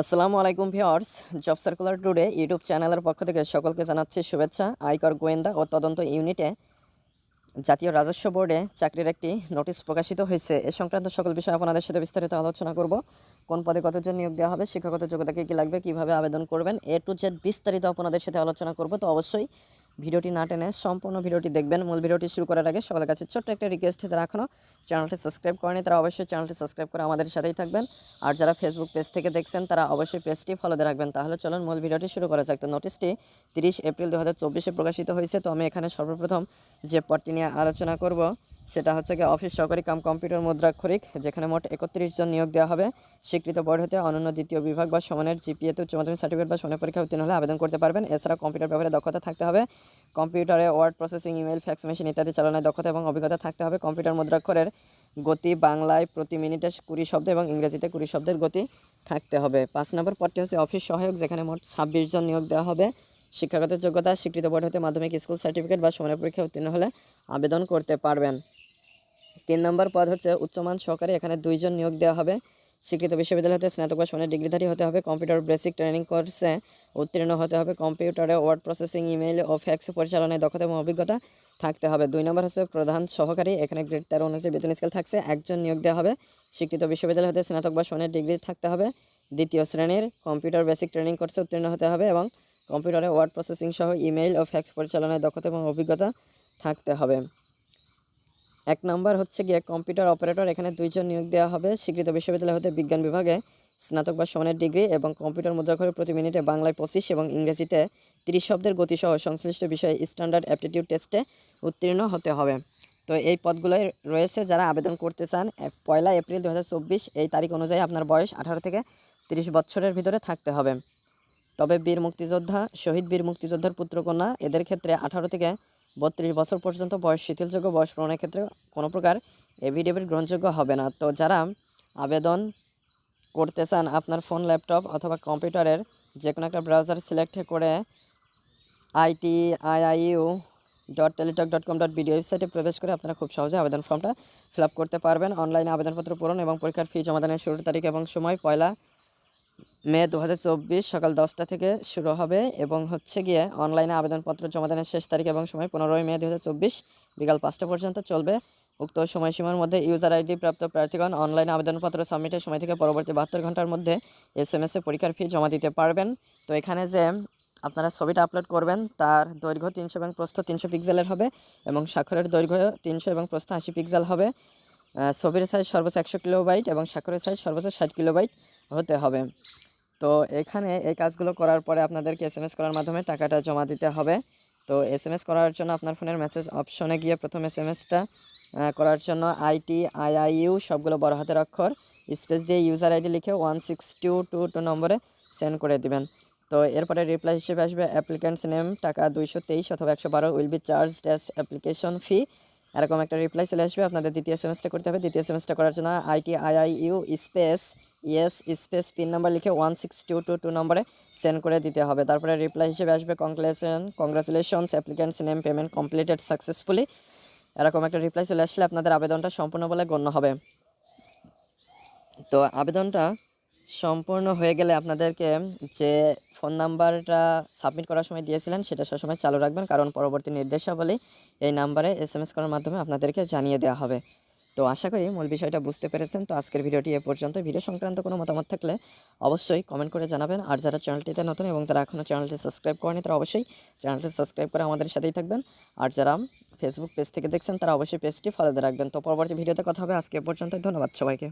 আসসালামু আলাইকুম viewers, job circular today YouTube চ্যানেলের পক্ষ থেকে সকলকে জানাচ্ছি শুভেচ্ছা। আয়কর গোয়েন্দা ও তদন্ত ইউনিটে জাতীয় রাজস্ব বোর্ডে চাকরির একটি নোটিশ প্রকাশিত হয়েছে। এ সংক্রান্ত সকল বিষয়ে আপনাদের সাথে বিস্তারিত আলোচনা করব। কোন পদে কতজন নিয়োগ দেওয়া হবে, শিক্ষাগত যোগ্যতাকে কী লাগবে, কীভাবে আবেদন করবেন, এ টু জেড বিস্তারিত আপনাদের সাথে আলোচনা করব। তো অবশ্যই ভিডিওটি না টেনে সম্পূর্ণ ভিডিওটি দেখবেন। মূল ভিডিওটি শুরু করার আগে সবার কাছে ছোট্ট একটা রিকোয়েস্ট যারা এখনও চ্যানেলটি সাবস্ক্রাইব করেনি, তারা অবশ্যই চ্যানেলটি সাবস্ক্রাইব করে আমাদের সাথেই থাকবেন। আর যারা ফেসবুক পেজ থেকে দেখছেন, তারা অবশ্যই পেজটি ফলোতে রাখবেন। তাহলে চলুন মূল ভিডিওটি শুরু করা যাক। তো নোটিশটি তিরিশ এপ্রিল দু হাজার প্রকাশিত হয়েছে। তো আমি এখানে সর্বপ্রথম যে পটটি নিয়ে আলোচনা করব সেটা হচ্ছে গিয়ে অফিস সহকারী কাম কম্পিউটার মুদ্রাক্ষরিক, যেখানে মোট একত্রিশ জন নিয়োগ দেওয়া হবে। স্বীকৃত বোর্ড হতে অনন্য দ্বিতীয় বিভাগ বা সমানের জিপিএতে উচ্চ মাধ্যমিক সার্টিফিকেট বা সমানের পরীক্ষা উত্তীর্ণ হলে আবেদন করতে পারবেন। এছাড়া কম্পিউটার ব্যবহারে দক্ষতা থাকতে হবে। কম্পিউটারে word processing email fax machine ইত্যাদি চালানোর দক্ষতা এবং অভিজ্ঞতা থাকতে হবে। কম্পিউটার মুদ্রাক্ষরের গতি বাংলায় প্রতি মিনিটে কুড়ি শব্দ এবং ইংরেজিতে কুড়ি শব্দের গতি থাকতে হবে। পাঁচ নম্বর পদটি হচ্ছে অফিস সহায়ক, যেখানে মোট ছাব্বিশ জন নিয়োগ দেওয়া হবে। শিক্ষাগত যোগ্যতা, স্বীকৃত বোর্ড হতে মাধ্যমিক স্কুল সার্টিফিকেট বা সমানের পরীক্ষা উত্তীর্ণ হলে আবেদন করতে পারবেন। তিন নম্বর পদ হচ্ছে উচ্চমান সহকারী এখানে দুইজন নিয়োগ দেওয়া হবে। স্বীকৃত বিশ্ববিদ্যালয় হতে স্নাতক বা সমানের ডিগ্রিধারী হতে হবে, কম্পিউটার বেসিক ট্রেনিং কোর্সে উত্তীর্ণ হতে হবে, কম্পিউটারে ওয়ার্ড প্রসেসিং, ইমেইল ও ফ্যাক্স পরিচালনায় দক্ষতা এবং অভিজ্ঞতা থাকতে হবে। দুই নম্বর হচ্ছে প্রধান সহকারী, এখানে গ্রেড তেরো অনুযায়ী বেতন স্কেল থাকছে, একজন নিয়োগ দেওয়া হবে। স্বীকৃত বিশ্ববিদ্যালয় হতে স্নাতক বা সমানের ডিগ্রি থাকতে হবে। দ্বিতীয় শ্রেণির কম্পিউটার বেসিক ট্রেনিং কোর্সে উত্তীর্ণ হতে হবে এবং কম্পিউটারে ওয়ার্ড প্রসেসিং সহ ইমেইল ও ফ্যাক্স পরিচালনায় দক্ষতা এবং অভিজ্ঞতা থাকতে হবে। এক নম্বর হচ্ছে গিয়ে কম্পিউটার অপারেটর, এখানে দুইজন নিয়োগ দেওয়া হবে। স্বীকৃত বিশ্ববিদ্যালয় হতে বিজ্ঞান বিভাগে স্নাতক বা সমানের ডিগ্রি এবং কম্পিউটার মুদ্রাক্ষরে প্রতি মিনিটে বাংলায় পঁচিশ এবং ইংরেজিতে তিরিশ শব্দের গতিসহ সংশ্লিষ্ট বিষয়ে স্ট্যান্ডার্ড অ্যাপটিটিউড টেস্টে উত্তীর্ণ হতে হবে। তো এই পদগুলোই রয়েছে যারা আবেদন করতে চান পয়লা এপ্রিল দু হাজার চব্বিশ, এই তারিখ অনুযায়ী আপনার বয়স আঠারো থেকে তিরিশ বছরের ভিতরে থাকতে হবে। তবে বীর মুক্তিযোদ্ধা, শহীদ বীর মুক্তিযোদ্ধার পুত্রকন্যা, এদের ক্ষেত্রে আঠারো থেকে বত্রিশ বছর পর্যন্ত বয়স, শিথিলযোগ্য বয়স প্রমাণের ক্ষেত্রে কোনো প্রকার এভিডেভিট গ্রহণযোগ্য হবে না। তো যারা আবেদন করতে চান আপনার ফোন, ল্যাপটপ অথবা কম্পিউটারের যে কোনো একটা ব্রাউজার সিলেক্ট করে IT IIU dot Teletalk dot com dot BD ওয়েবসাইটে প্রবেশ করে আপনারা খুব সহজে আবেদন ফর্মটা ফিল আপ করতে পারবেন। অনলাইনে আবেদনপত্র পূরণ এবং পরীক্ষার ফি জমাদানের শুরুর তারিখ এবং সময়, পয়লা মে দু হাজার চব্বিশ সকাল দশটা থেকে শুরু হবে এবং হচ্ছে গিয়ে অনলাইনে আবেদনপত্র জমাদানের শেষ তারিখ এবং সময় পনেরোই মে দু হাজার চব্বিশ বিকাল পাঁচটা পর্যন্ত চলবে। উক্ত সময়সীমার মধ্যে ইউজার আইডি প্রাপ্ত প্রার্থীগণ অনলাইনে আবেদনপত্র সাবমিটের সময় থেকে পরবর্তী বাহাত্তর ঘণ্টার মধ্যে এস এম এসে পরীক্ষার ফি জমা দিতে পারবেন। তো এখানে যে আপনারা ছবিটা আপলোড করবেন, তার দৈর্ঘ্য তিনশো এবং প্রস্থ তিনশো পিক্সেলের হবে এবং স্বাক্ষরের দৈর্ঘ্য তিনশো এবং প্রস্থ আশি পিক্সেল হবে। ছবির সাইজ সর্বোচ্চ একশো কিলোবাইট এবং স্বাক্ষরের সাইজ সর্বোচ্চ ষাট কিলোবাইট হতে হবে। তো এখানে এই কাজগুলো করার পরে আপনাদেরকে এস এম এস করার মাধ্যমে টাকাটা জমা দিতে হবে। তো এস এম এস করার জন্য আপনার ফোনের মেসেজ অপশনে গিয়ে প্রথম এস এম করার জন্য আইটি আইআইইউ সবগুলো বড় হাতের অক্ষর স্পেস দিয়ে ইউজার আইডি লিখে one six two two two নম্বরে সেন্ড করে দিবেন। তো এরপরে রিপ্লাই হিসেবে আসবে অ্যাপ্লিক্যান্টস নেম টাকা দুইশো তেইশ অথবা একশো বারো will be charge as application fee এরকম একটা রিপ্লাই চলে আসবে, আপনাদের দ্বিতীয় সেমেস্টার করতে হবে। দ্বিতীয় সেমেস্টার করার জন্য IT IIU space yes space pin number লিখে one six two two two নম্বরে সেন্ড করে দিতে হবে। তারপরে রিপ্লাই হিসেবে আসবে congratulation congratulations applicants name payment completed successfully এরকম একটা রিপ্লাই চলে আসলে আপনাদের আবেদনটা সম্পূর্ণ বলে গণ্য হবে। তো আবেদনটা সম্পূর্ণ হয়ে গেলে আপনাদেরকে যে ফোন নাম্বারটা সাবমিট করার সময় দিয়েছিলেন, সেটা সবসময় চালু রাখবেন। কারণ পরবর্তী নির্দেশাবলী এই নাম্বারে এস এম এস করার মাধ্যমে আপনাদেরকে জানিয়ে দেওয়া হবে। তো আশা করি মূল বিষয়টা বুঝতে পেরেছেন। তো আজকের ভিডিওটি এ পর্যন্ত। ভিডিও সংক্রান্ত কোনো মতামত থাকলে অবশ্যই কমেন্ট করে জানাবেন। আর যারা চ্যানেলটিতে নতুন এবং যারা এখনও চ্যানেলটি সাবস্ক্রাইব করেনি, তারা অবশ্যই চ্যানেলটি সাবস্ক্রাইব করে আমাদের সাথেই থাকবেন। আর যারা ফেসবুক পেজ থেকে দেখছেন, তারা অবশ্যই পেজটি ফলোতে রাখবেন। তো পরবর্তী ভিডিওতে কথা হবে। আজকে এ পর্যন্ত ধন্যবাদ সবাইকে।